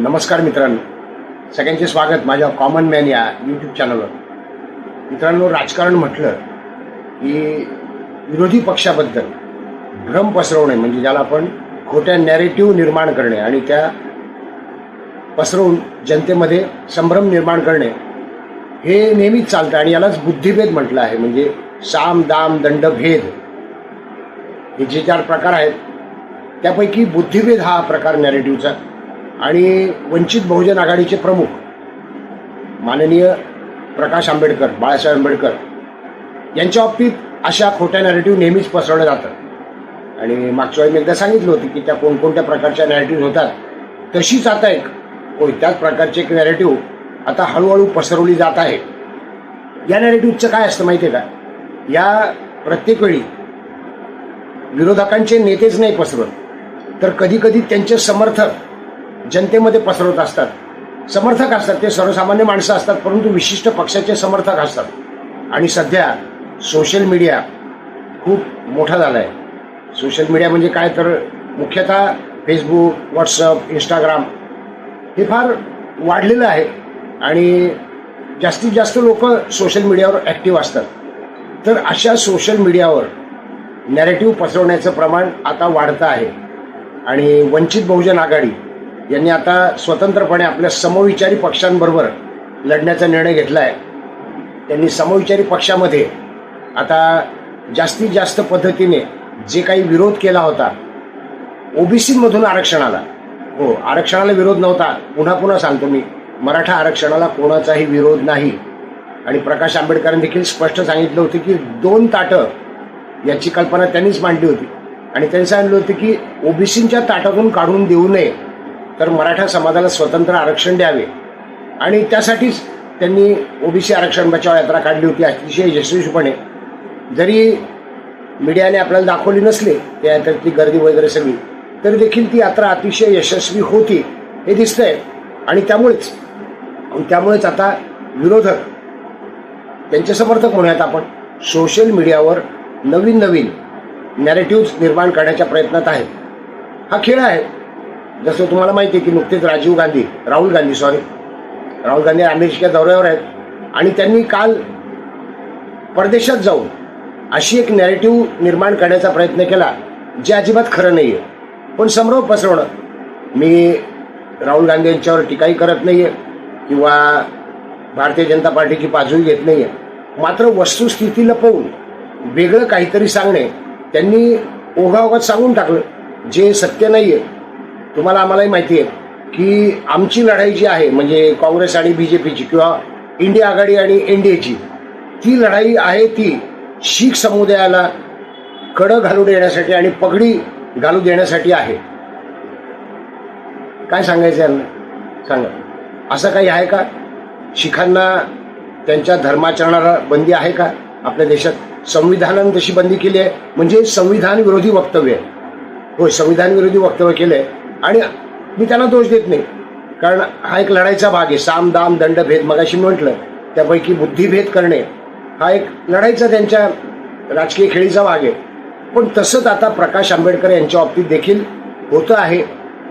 नमस्कार मित्रांनो. सगळ्यांचे स्वागत माझ्या कॉमन मॅन या यूट्यूब चॅनलवर मित्रांनो राजकारण म्हटलं की विरोधी पक्षाबद्दल भ्रम पसरवणे म्हणजे ज्याला आपण खोट्या नॅरेटिव्ह निर्माण करणे आणि त्या पसरवून जनतेमध्ये संभ्रम निर्माण करणे हे नेहमीच चालतं आणि यालाच बुद्धिभेद म्हटलं आहे. म्हणजे साम दाम दंड भेद हे जे चार प्रकार आहेत त्यापैकी बुद्धिभेद हा प्रकार नॅरेटिव्हचा आणि वंचित बहुजन आघाडीचे प्रमुख माननीय प्रकाश आंबेडकर बाळासाहेब आंबेडकर यांच्या बाबतीत अशा खोट्या नॅरेटिव्ह नेहमीच पसरवल्या जातात. आणि मागच्या वेळी मी एकदा सांगितलं होतं की त्या कोणकोणत्या प्रकारच्या नॅरेटिव्ह होतात तशीच आता एक होय त्याच प्रकारचे एक नॅरेटिव्ह आता हळूहळू पसरवली जात आहे. या नॅरेटिव्हचं काय असतं माहिती आहे का? या प्रत्येक वेळी विरोधकांचे नेतेच नाही पसरवत तर कधीकधी त्यांचे समर्थक जनतेमध्ये पसरवत असतात. समर्थक असतात. ते सर्वसामान्य माणसं असतात परंतु विशिष्ट पक्षाचे समर्थक असतात. आणि सध्या सोशल मीडिया खूप मोठा झाला आहे सोशल मीडिया म्हणजे काय? तर मुख्यतः फेसबुक व्हॉट्सअप इंस्टाग्राम हे फार वाढलेलं आहे. आणि जास्तीत जास्त लोक सोशल मीडियावर ॲक्टिव्ह असतात. तर अशा सोशल मीडियावर नॅरेटिव्ह पसरवण्याचं प्रमाण आता वाढतं आहे. आणि वंचित बहुजन आघाडी यांनी आता स्वतंत्रपणे आपल्या समविचारी पक्षांबरोबर लढण्याचा निर्णय घेतला आहे त्यांनी समविचारी पक्षामध्ये आता जास्तीत जास्त पद्धतीने जे काही विरोध केला होता ओबीसीमधून आरक्षणाला हो आरक्षणाला विरोध नव्हता. पुन्हा पुन्हा सांगतो मी मराठा आरक्षणाला कोणाचाही विरोध नाही. आणि प्रकाश आंबेडकरांनी देखील स्पष्ट सांगितलं होतं की दोन ताटं याची कल्पना त्यांनीच मांडली होती. आणि त्यांनी सांगितलं होतं की ओबीसींच्या ताटातून काढून देऊ नये. तर मराठा समाजाला स्वतंत्र आरक्षण द्यावे. आणि त्यासाठीच त्यांनी ओबीसी आरक्षण बचाव यात्रा काढली होती अतिशय यशस्वीपणे. जरी मीडियाने आपल्याला दाखवली नसली त्या यात्रेतली गर्दी वगैरे सगळी तरी देखील ती यात्रा अतिशय यशस्वी होती हे दिसतंय. आणि त्यामुळेच त्यामुळेच आता विरोधक त्यांचे समर्थक म्हणूयात आपण सोशल मीडियावर नवीन नवीन नॅरेटिव्ह निर्माण करण्याच्या प्रयत्नात आहेत. हा खेळ आहे जसं तुम्हाला माहिती आहे की नुकतेच राजीव गांधी राहुल गांधी सॉरी राहुल गांधी अमेरिकेच्या दौऱ्यावर आहेत. आणि त्यांनी काल परदेशात जाऊन अशी एक नॅरेटिव्ह निर्माण करण्याचा प्रयत्न केला जे अजिबात खरं नाही आहे पण संभ्रम पसरवणं. मी राहुल गांधी यांच्यावर टीकाही करत नाही आहे किंवा भारतीय जनता पार्टीची बाजूही घेत नाही आहे मात्र वस्तुस्थिती लपवून वेगळं काहीतरी सांगणे त्यांनी ओघाओघात सांगून टाकलं जे सत्य नाही आहे तुम्हाला आम्हालाही माहिती आहे की आमची लढाई जी आहे म्हणजे काँग्रेस आणि बी जे पीची किंवा इंडिया आघाडी आणि एन डी एची ती लढाई आहे ती शीख समुदायाला कडं घालू देण्यासाठी आणि पगडी घालू देण्यासाठी आहे. काय सांगायचं यांना? सांगा. असं काही आहे का? शिखांना त्यांच्या धर्माचरणाला बंदी आहे का? आपल्या देशात संविधानानं तशी बंदी केली आहे? म्हणजे संविधान विरोधी वक्तव्य आहे. होय संविधान विरोधी वक्तव्य केलं आहे आणि मी त्यांना दोष देत नाही. कारण हा एक लढाईचा भाग आहे. साम दाम दंड भेद मगाशी म्हटलं त्यापैकी बुद्धिभेद करणे हा एक लढाईचा त्यांच्या राजकीय खेळीचा भाग आहे. पण तसंच आता प्रकाश आंबेडकर यांच्या बाबतीत देखील होतं आहे.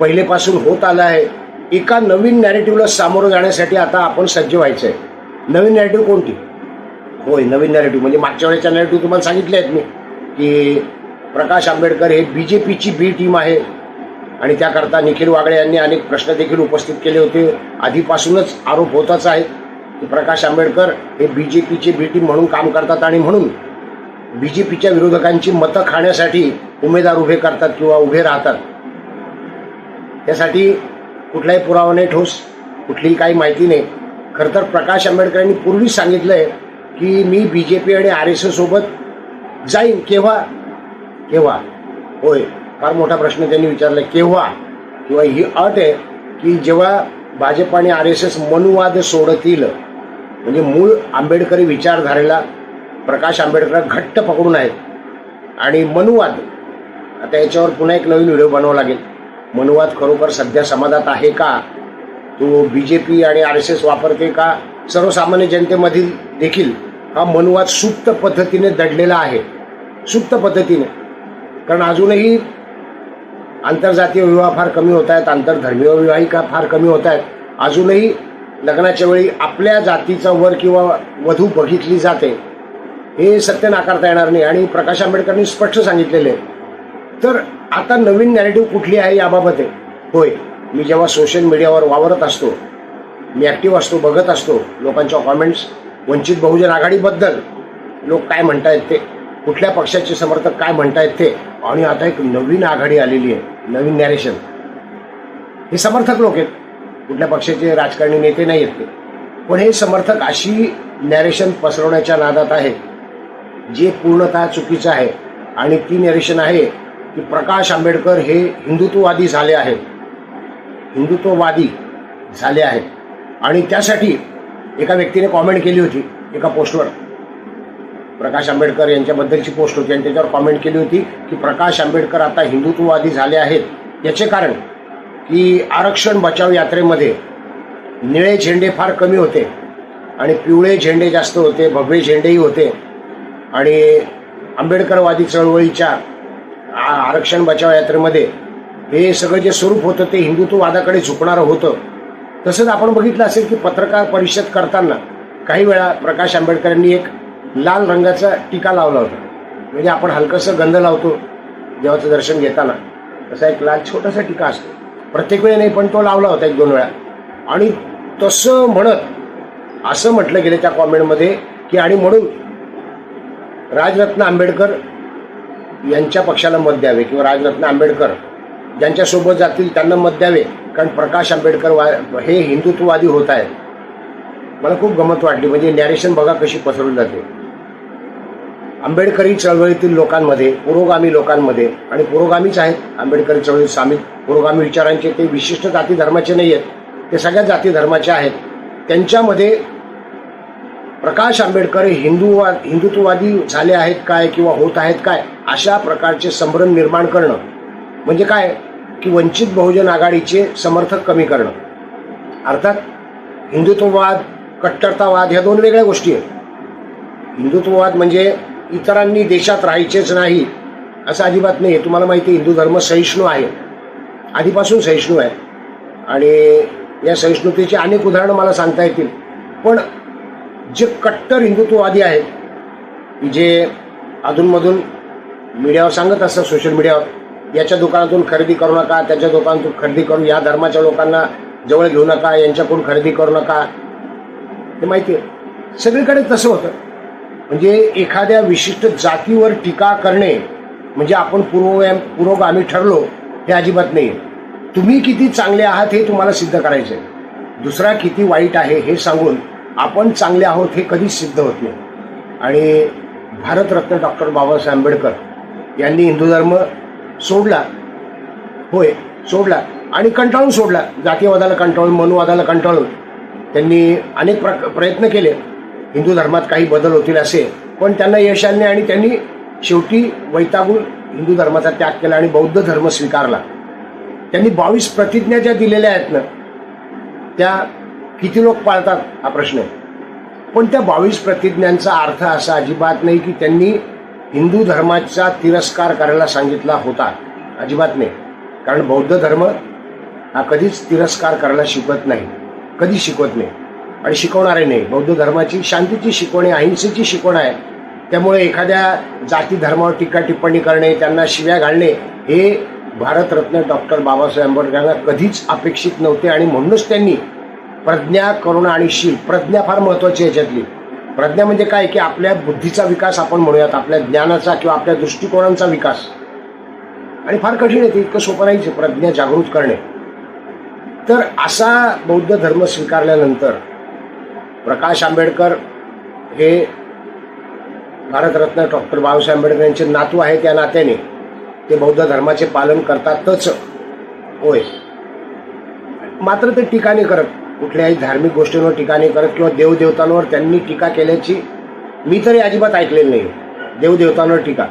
पहिलेपासून होत आलं आहे. एका नवीन नॅरेटिव्हला सामोरं जाण्यासाठी आता आपण सज्ज व्हायचं आहे नवीन नॅरेटिव्ह कोणती? होय नवीन नॅरेटिव्ह म्हणजे मागच्या वेळेच्या नॅरेटिव्ह तुम्हाला सांगितले आहेत मी की प्रकाश आंबेडकर हे बी जे पीची बी टीम आहे. आणि त्याकरता निखिल वागळे यांनी अनेक प्रश्न देखील उपस्थित केले होते. आधीपासूनच आरोप होताच आहे की प्रकाश आंबेडकर हे बी जे पीची बी टीम म्हणून काम करतात आणि म्हणून बी जे पीच्या विरोधकांची मतं खाण्यासाठी उमेदवार उभे करतात किंवा उभे राहतात. त्यासाठी कुठलाही पुरावा नाही ठोस. कुठलीही काही माहिती नाही. खरं तर प्रकाश आंबेडकरांनी पूर्वीच सांगितलं आहे की मी बी जे पी आणि आर एस एससोबत जाईन केव्हा? केव्हा? होय. फार मोठा प्रश्न त्यांनी विचारला केव्हा? किंवा ही अट आहे की जेव्हा भाजप आणि आर एस एस मनुवाद सोडतील म्हणजे मूळ आंबेडकरी विचारधारेला प्रकाश आंबेडकर घट्ट पकडून आहेत आणि मनुवाद आता याच्यावर पुन्हा एक नवीन व्हिडिओ बनवावा लागेल. मनुवाद खरोखर सध्या समाजात आहे का? तो बी जे पी आणि आर एस एस वापरते का? सर्वसामान्य जनतेमधील देखील हा मनुवाद सुप्त पद्धतीने दडलेला आहे. सुप्त पद्धतीने. कारण अजूनही आंतरजातीय विवाह फार कमी होत आहेत आंतरधर्मीय विवाहिका फार कमी होत आहेत. अजूनही लग्नाच्या वेळी आपल्या जातीचा वर किंवा वधू बघितली जाते. हे सत्य नाकारता येणार नाही. आणि प्रकाश आंबेडकरांनी स्पष्ट सांगितलेले आहे. तर आता नवीन नॅरेटिव्ह कुठली आहे याबाबत आहे? होय मी जेव्हा सोशल मीडियावर वावरत असतो मी ॲक्टिव्ह असतो बघत असतो लोकांच्या कॉमेंट्स वंचित बहुजन आघाडीबद्दल लोक काय म्हणतायत ते कुठल्या पक्षाचे समर्थक काय म्हणतायत ते? आणि आता एक नवीन आघाडी आलेली आहे नवीन नॅरेशन हे समर्थक लोक आहेत. कुठल्या पक्षाचे राजकारणी नेते नाही आहेत ते. पण हे समर्थक अशी नॅरेशन पसरवण्याच्या नादात आहे जे पूर्णतः चुकीचं आहे. आणि ती नॅरेशन आहे की प्रकाश आंबेडकर हे हिंदुत्ववादी झाले आहेत. हिंदुत्ववादी झाले आहेत. आणि त्यासाठी एका व्यक्तीने कॉमेंट केली होती एका पोस्टवर प्रकाश आंबेडकर यांच्याबद्दलची पोस्ट होती आणि त्याच्यावर कॉमेंट केली होती की प्रकाश आंबेडकर आता हिंदुत्ववादी झाले आहेत. याचे कारण की आरक्षण बचाव यात्रेमध्ये निळे झेंडे फार कमी होते आणि पिवळे झेंडे जास्त होते भगवे झेंडेही होते. आणि आंबेडकरवादी चळवळीच्या आरक्षण बचाव यात्रेमध्ये हे सगळं जे स्वरूप होतं ते हिंदुत्ववादाकडे झुकणारं होतं. तसंच आपण बघितलं असेल की पत्रकार परिषद करताना काही वेळा प्रकाश आंबेडकरांनी एक लाल रंगाचा टीका लावला होता. म्हणजे आपण हलकंसं गंध लावतो देवाचं दर्शन घेताना. तसा एक लाल छोटासा टीका असतो. प्रत्येक वेळी नाही पण तो लावला होता एक दोन वेळा. आणि तसं म्हणत असं म्हटलं गेलं त्या कॉमेंटमध्ये की आणि म्हणून राजरत्न आंबेडकर यांच्या पक्षाला मत द्यावे किंवा राजरत्न आंबेडकर ज्यांच्यासोबत जातील त्यांना मत द्यावे. कारण प्रकाश आंबेडकर वा हे हिंदुत्ववादी होत आहेत. मला खूप गमत वाटली. म्हणजे नॅरेशन बघा कशी पसरवली जाते. आंबेडकरी चळवळीतील लोकांमध्ये पुरोगामी लोकांमध्ये आणि पुरोगामीच आहेत आंबेडकरी चळवळीत सामील पुरोगामी विचारांचे ते विशिष्ट जाती धर्माचे नाही आहेत. ते सगळ्या जाती धर्माचे आहेत. त्यांच्यामध्ये प्रकाश आंबेडकर हे हिंदूवाद हिंदुत्ववादी झाले आहेत काय किंवा होत आहेत काय अशा प्रकारचे संभ्रम निर्माण करणं. म्हणजे काय? की वंचित बहुजन आघाडीचे समर्थक कमी करणं. अर्थात हिंदुत्ववाद कट्टरतावाद ह्या दोन वेगळ्या गोष्टी आहेत. हिंदुत्ववाद म्हणजे इतरांनी देशात राहायचेच नाही असं अजिबात नाही आहे. तुम्हाला माहिती आहे हिंदू धर्म सहिष्णू आहे. आधीपासून सहिष्णू आहे. आणि या सहिष्णुतेची अनेक उदाहरणं मला सांगता येतील. पण जे कट्टर हिंदुत्ववादी आहेत की जे अधूनमधून मीडियावर सांगत असतात सोशल मीडियावर याच्या दुकानातून खरेदी करू नका त्याच्या दुकानातून खरेदी करू या धर्माच्या लोकांना जवळ घेऊ नका यांच्याकडून खरेदी करू नका हे माहिती आहे. सगळीकडे तसं होतं. म्हणजे एखाद्या विशिष्ट जातीवर टीका करणे म्हणजे आपण पूर्व पुरोगामी ठरलो हे अजिबात नाही तुम्ही किती चांगले आहात हे तुम्हाला सिद्ध करायचं आहे दुसरा किती वाईट आहे हे सांगून आपण चांगले आहोत हे कधीच सिद्ध होत नाही. आणि भारतरत्न डॉक्टर बाबासाहेब आंबेडकर यांनी हिंदू धर्म सोडला. होय सोडला. आणि कंटाळून सोडला. जातीवादाला कंटाळून मनुवादाला कंटाळून. त्यांनी अनेक प्र प्रयत्न केले. हिंदू धर्मात काही बदल होतील असे. पण त्यांना यश आले आणि त्यांनी शेवटी वैतागून हिंदू धर्माचा त्याग केला आणि बौद्ध धर्म स्वीकारला. त्यांनी बावीस प्रतिज्ञा ज्या दिलेल्या आहेत ना त्या किती लोक पाळतात हा प्रश्न आहे. पण त्या बावीस प्रतिज्ञांचा अर्थ असा अजिबात नाही की त्यांनी हिंदू धर्माचा तिरस्कार करायला सांगितला होता. अजिबात नाही. कारण बौद्ध धर्म हा कधीच तिरस्कार करायला शिकवत नाही. कधी शिकवत नाही. आणि शिकवणारे नाही. बौद्ध धर्माची शांतीची शिकवण आहे अहिंसेची शिकवण आहे. त्यामुळे एखाद्या जाती धर्मावर टीका टिप्पणी करणे त्यांना शिव्या घालणे हे भारतरत्न डॉक्टर बाबासाहेब आंबेडकरांना कधीच अपेक्षित नव्हते. आणि म्हणूनच त्यांनी प्रज्ञा करुणा आणि शील प्रज्ञा फार महत्त्वाची याच्यातली. प्रज्ञा म्हणजे काय? की आपल्या बुद्धीचा विकास आपण म्हणूयात आपल्या ज्ञानाचा किंवा आपल्या दृष्टिकोनांचा विकास. आणि फार कठीण आहे ते इतकं सोपं नाहीच प्रज्ञा जागृत करणे. तर असा बौद्ध धर्म स्वीकारल्यानंतर प्रकाश आंबेडकर हे भारतरत्न डॉक्टर बाबासाहेब आंबेडकर यांचे नातू आहे त्या नात्याने ते बौद्ध धर्माचे पालन करतातच होय. मात्र ते टीका नाही करत कुठल्याही धार्मिक गोष्टींवर टीका नाही करत किंवा देवदेवतांवर त्यांनी टीका केल्याची मी तरी अजिबात ऐकलेलं नाही. देवदेवतांवर टीका.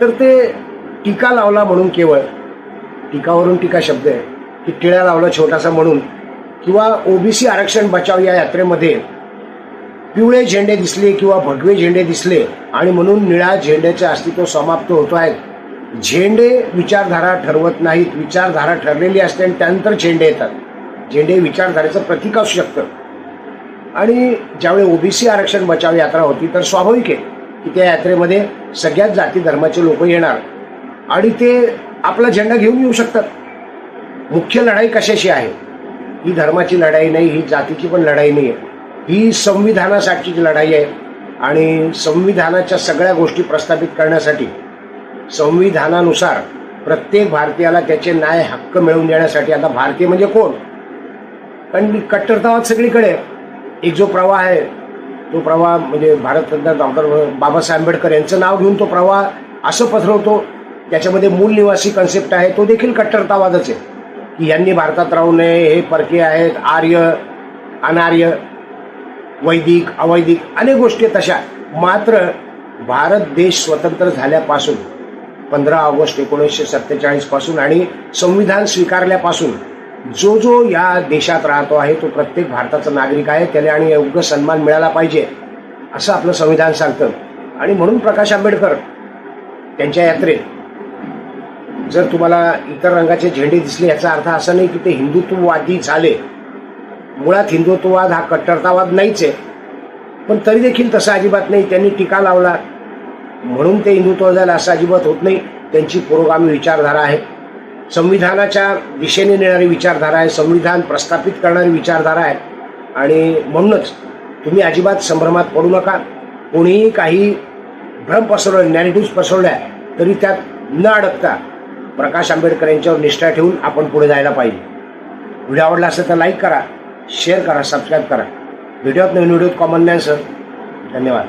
तर ते टीका लावला म्हणून केवळ टीकावरून टीका शब्द आहे की टिळा लावला छोटासा म्हणून किंवा ओबीसी आरक्षण बचाव या यात्रेमध्ये पिवळे झेंडे दिसले किंवा भगवे झेंडे दिसले आणि म्हणून निळ्या झेंड्याचे अस्तित्व समाप्त होत आहेत. झेंडे विचारधारा ठरवत नाहीत. विचारधारा ठरलेली असते आणि त्यानंतर झेंडे येतात. झेंडे विचारधारेचं प्रतीक असू शकतं. आणि ज्यावेळी ओबीसी आरक्षण बचाव यात्रा होती तर स्वाभाविक आहे की त्या यात्रेमध्ये सगळ्याच जाती धर्माचे लोक येणार. आणि ते आपला झेंडा घेऊन येऊ शकतात. मुख्य लढाई कशाशी आहे? ही धर्माची लढाई नाही ही जातीची पण लढाई नाही आहे. ही संविधानासाठीची लढाई आहे आणि संविधानाच्या सगळ्या गोष्टी प्रस्थापित करण्यासाठी संविधानानुसार प्रत्येक भारतीयाला त्याचे न्याय हक्क मिळवून देण्यासाठी आता भारतीय म्हणजे कोण? कारण कट्टरतावाद सगळीकडे एक जो प्रवाह आहे तो प्रवाह म्हणजे भारतरत्न डॉक्टर बाबासाहेब आंबेडकर यांचं नाव घेऊन तो प्रवाह असं पसरवतो. त्याच्यामध्ये मूल निवासी कन्सेप्ट आहे. तो देखील कट्टरतावादच आहे. की यांनी भारतात राहू नये हे परके आहेत आर्य अनार्य वैदिक अवैदिक अनेक गोष्टी आहेत तशा. मात्र भारत देश स्वतंत्र झाल्यापासून पंधरा ऑगस्ट एकोणीसशे सत्तेचाळीसपासून आणि संविधान स्वीकारल्यापासून जो जो या देशात राहतो आहे तो प्रत्येक भारताचा नागरिक आहे. त्याला आणि योग्य सन्मान मिळाला पाहिजे असं आपलं संविधान सांगतं. आणि म्हणून प्रकाश आंबेडकर त्यांच्या यात्रेत जर तुम्हाला इतर रंगाचे झेंडे दिसले याचा अर्थ असा नाही की ते हिंदुत्ववादी झाले. मुळात हिंदुत्ववाद हा कट्टरतावाद नाहीच आहे. पण तरी देखील तसं अजिबात नाही. त्यांनी टीका लावला. म्हणून ते हिंदुत्व झालं असं अजिबात होत नाही. त्यांची पुरोगामी विचारधारा आहे. संविधानाच्या दिशेने नेणारी विचारधारा आहे. संविधान प्रस्थापित करणारी विचारधारा आहे. आणि म्हणूनच तुम्ही अजिबात संभ्रमात पडू नका. कोणीही काही भ्रम पसरवले नॅरेटिव्ह पसरवल्या तरी त्यात न अडकता प्रकाश आंबेडकर यांच्यावर निष्ठा ठेवून आपण पुढे जायला पाहिजे. व्हिडिओ आवडला असेल तर लाईक करा शेअर करा सबस्क्राईब करा. व्हिडिओत नवीन व्हिडिओत कॉमन सर धन्यवाद.